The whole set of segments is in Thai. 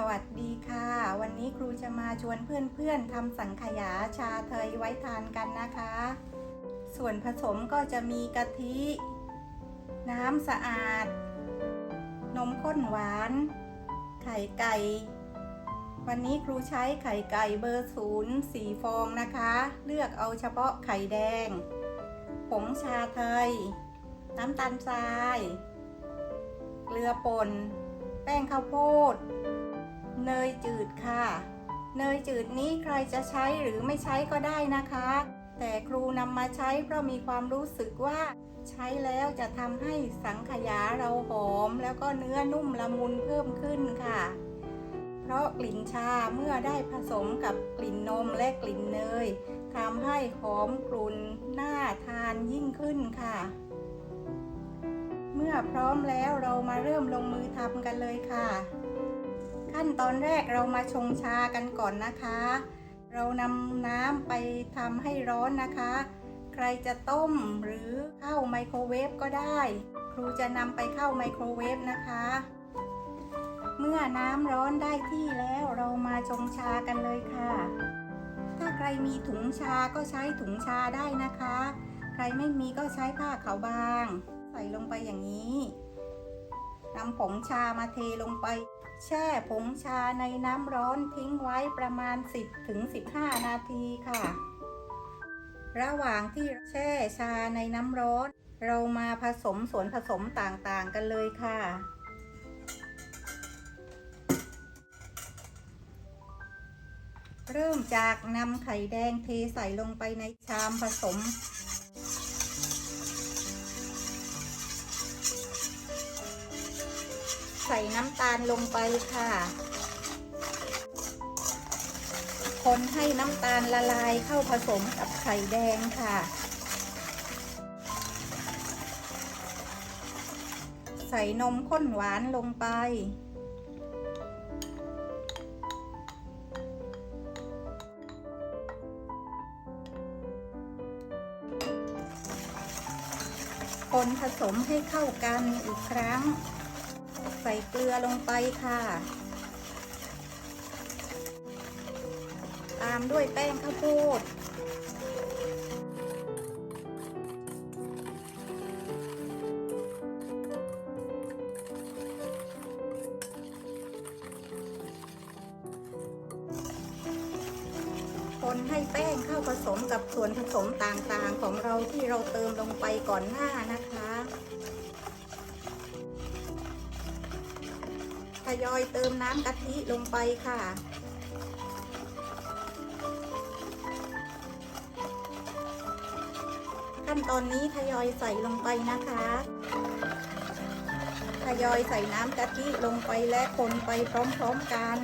สวัสดีค่ะ วันนี้ครูจะมาชวนเพื่อนๆทำสังขยาชาเทยไว้ทานกันนะคะ ส่วนผสมก็จะมีกะทิ น้ำสะอาด นมข้นหวาน ไข่ไก่ วันนี้ครูใช้ไข่ไก่เบอร์ศูนย์สี่ฟองนะคะ เลือกเอาเฉพาะไข่แดง ผงชาไทย น้ำตาลทราย เกลือป่น แป้งข้าวโพด เนยจืดค่ะ เนยจืดนี้ใครจะใช้หรือไม่ใช้ก็ได้นะคะ แต่ครูนำมาใช้เพราะมีความรู้สึกว่า ใช้แล้วจะทำให้สังขยาเราหอม แล้วก็เนื้อนุ่มละมุนเพิ่มขึ้นค่ะ เพราะกลิ่นชาเมื่อได้ผสมกับกลิ่นนมและกลิ่นเนยทำให้หอมกลุ่นน่าทานยิ่งขึ้นค่ะ เมื่อพร้อมแล้วเรามาเริ่มลงมือทำกันเลยค่ะ ขั้นตอนแรกเรามาชงชากันก่อนนะคะ เรานำน้ำไปทำให้ร้อนนะคะ ใครจะต้มหรือเข้าไมโครเวฟก็ได้ ครูจะนำไปเข้าไมโครเวฟนะคะ เมื่อน้ำร้อนได้ที่แล้วเรามาชงชากันเลยค่ะ ถ้าใครมีถุงชาก็ใช้ถุงชาได้นะคะ ใครไม่มีก็ใช้ผ้าขาวบาง ใส่ลงไปอย่างนี้นำผงชามาเทลงไป แช่ผงชาในน้ำร้อนทิ้งไว้ประมาณ 10ถึง15 นาทีค่ะ ระหว่างที่แช่ชาในน้ำร้อน เรามาผสมส่วนผสมต่างๆกันเลยค่ะ เริ่มจากนำไข่แดงเทใส่ลงไปในชามผสม ใส่น้ำตาลลงไปค่ะ คนให้น้ำตาลละลายเข้าผสมกับไข่แดงค่ะ ใส่นมข้นหวานลงไปคนผสมให้เข้ากันอีกครั้ง ส่เกลือลงไปค่ะ ตามด้วยแป้งข้าวโพดคนให้แป้งเข้าผสมกับส่วนผสมต่างๆ ของเราที่เราเติมลงไปก่อนหน้านะคะ ทยอยเติมน้ำกะทิลงไปค่ะ ขั้นตอนนี้ทยอยใส่ลงไปนะคะ ทยอยใส่น้ำกะทิลงไปและคนไปพร้อมๆกัน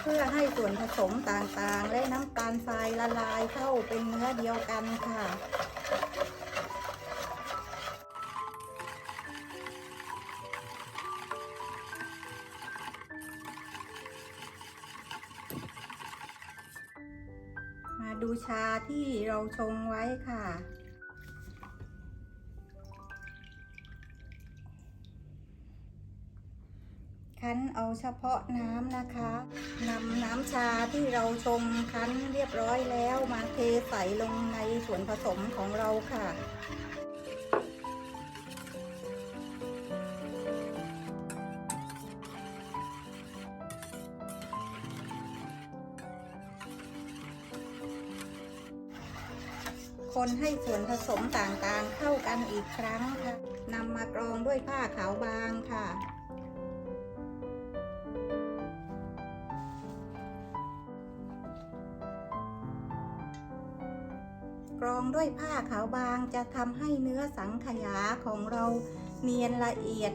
เพื่อให้ส่วนผสมต่างๆ และน้ำตาลทรายละลายเข้าเป็นเนื้อเดียวกันค่ะ ดูชาที่เราชงไว้ค่ะ คั้นเอาเฉพาะน้ำนะคะนำน้ำชาที่เราชงคั้นเรียบร้อยแล้วมาเทใส่ลงในส่วนผสมของเราค่ะ คนให้ส่วนผสมต่างๆเข้ากันอีกครั้งค่ะนำมากรองด้วยผ้าขาวบางค่ะกรองด้วยผ้าขาวบางจะทำให้เนื้อสังขยาของเราเนียนละเอียด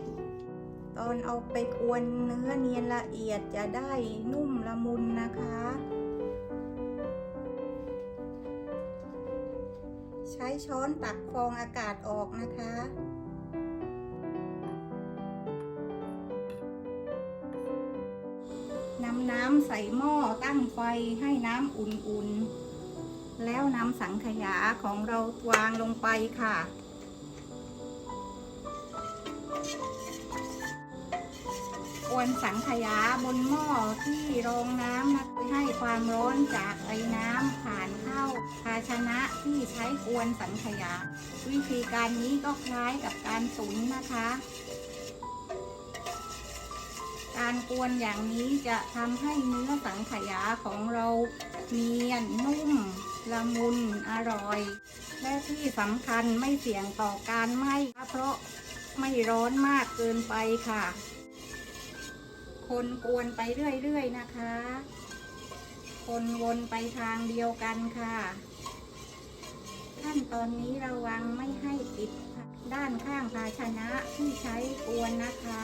ตอนเอาไปกวนเนื้อเนียนละเอียดจะได้นุ่มละมุนนะคะ ช้ช้อนตักฟองอากาศออกนะคะนำน้ำใส่หม้อตั้งไฟให้น้ำอุ่นๆ แล้วนำสังขยาของเราวางลงไปค่ะ คกวนสังขยาบนหม้อที่รองน้ำนะให้ความร้อนจากไอ้น้ำผ่านเข้าภาชนะที่ใช้กวนสังขยา วิธีการนี้ก็คล้ายกับการตุ๋นนะคะ การกวนอย่างนี้จะทำให้เนื้อสังขยาของเราเนียนนุ่มละมุนอร่อย และที่สำคัญไม่เสี่ยงต่อการไหม้เพราะไม่ร้อนมากเกินไปค่ะ คนกวนไปเรื่อยๆนะคะ คนวนไปทางเดียวกันค่ะ ขั้นตอนนี้ระวังไม่ให้ติดด้านข้างภาชนะที่ใช้กวนนะคะ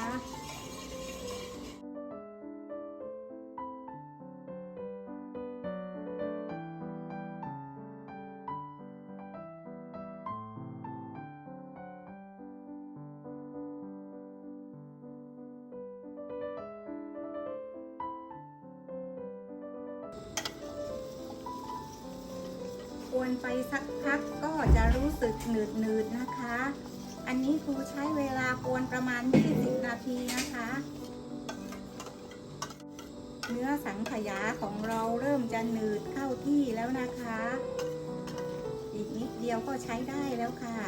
วนไปสักพักก็จะรู้สึกหนืดหนืดๆนะคะ อันนี้ครูใช้เวลากวนประมาณ 20 นาทีนะคะ เนื้อสังขยาของเราเริ่มจะหนืดเข้าที่แล้วนะคะ อีกนิดเดียวก็ใช้ได้แล้วค่ะ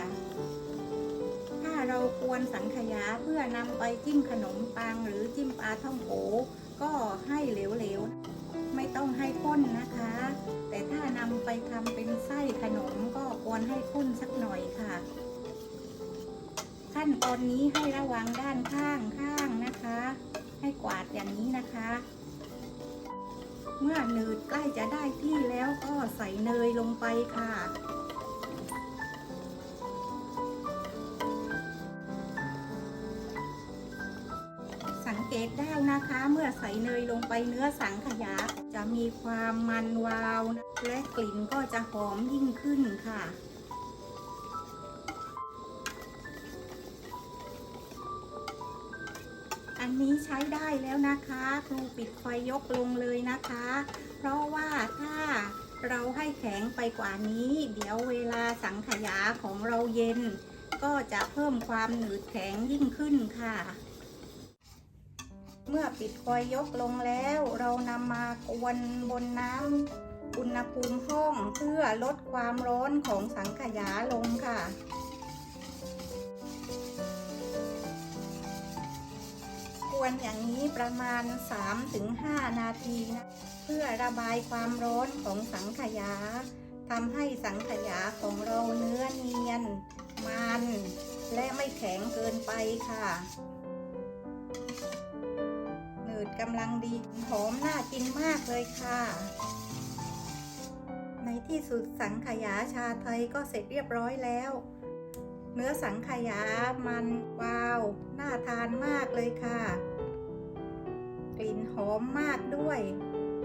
ถ้าเรากวนสังขยาเพื่อนำไปจิ้มขนมปังหรือจิ้มปลาท่องโกก็ให้เหลวๆ ไม่ต้องให้ข้นนะคะ แต่ถ้านำไปทำเป็นไส้ขนมก็ควรให้ข้นสักหน่อยค่ะ ขั้นตอนนี้ให้ระวังด้านข้างข้างนะคะ ให้กวาดอย่างนี้นะคะ เมื่อเนืดใกล้จะได้ที่แล้วก็ใส่เนยลงไปค่ะ เกตได้นะคะ เมื่อใส่เนยลงไปเนื้อสังขยา จะมีความมันวาวนะและกลิ่นก็จะหอมยิ่งขึ้นค่ะอันนี้ใช้ได้แล้วนะคะ ครูปิดไฟยกลงเลยนะคะ เพราะว่าถ้าเราให้แข็งไปกว่านี้ เดี๋ยวเวลาสังขยาของเราเย็น ก็จะเพิ่มความหนืดแข็งยิ่งขึ้นค่ะ เมื่อปิดไฟยยกลงแล้ว เรานำมากวนบนน้ำอุณหภูมิห้องเพื่อลดความร้อนของสังขยาลงค่ะกวนอย่างนี้ประมาณ 3-5 นาทีนะเพื่อระบายความร้อนของสังขยาทำให้สังขยาของเราเนื้อเนียน มัน และไม่แข็งเกินไปค่ะ ดกำลังดีหอมน่ากินมากเลยค่ะ ในที่สุดสังขยาชาไทยก็เสร็จเรียบร้อยแล้ว เนื้อสังขยามันวาว น่าทานมากเลยค่ะ กลิ่นหอมมากด้วย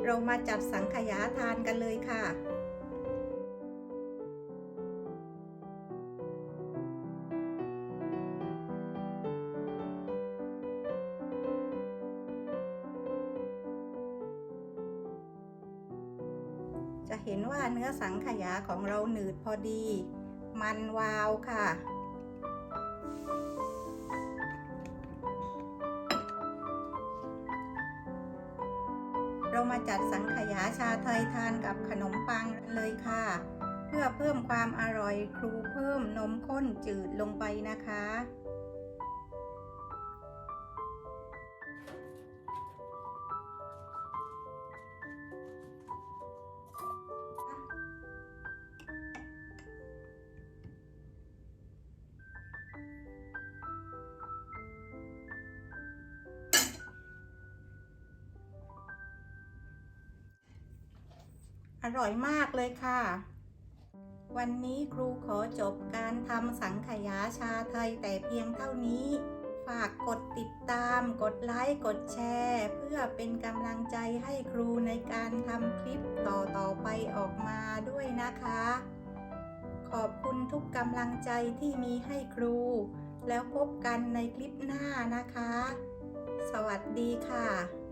เรามาจัดสังขยาทานกันเลยค่ะ จะเห็นว่าเนื้อสังขยาของเราหนืดพอดี มันวาวค่ะ เรามาจัดสังขยาชาไทยทานกับขนมปังเลยค่ะ เพื่อเพิ่มความอร่อยครูเพิ่มนมข้นจืดลงไปนะคะ อร่อยมากเลยค่ะ วันนี้ครูขอจบการทำสังขยาชาไทยแต่เพียงเท่านี้ ฝากกดติดตาม กดไลค์ กดแชร์ เพื่อเป็นกำลังใจให้ครูในการทำคลิปต่อๆไปออกมาด้วยนะคะ ขอบคุณทุกกำลังใจที่มีให้ครู แล้วพบกันในคลิปหน้านะคะ สวัสดีค่ะ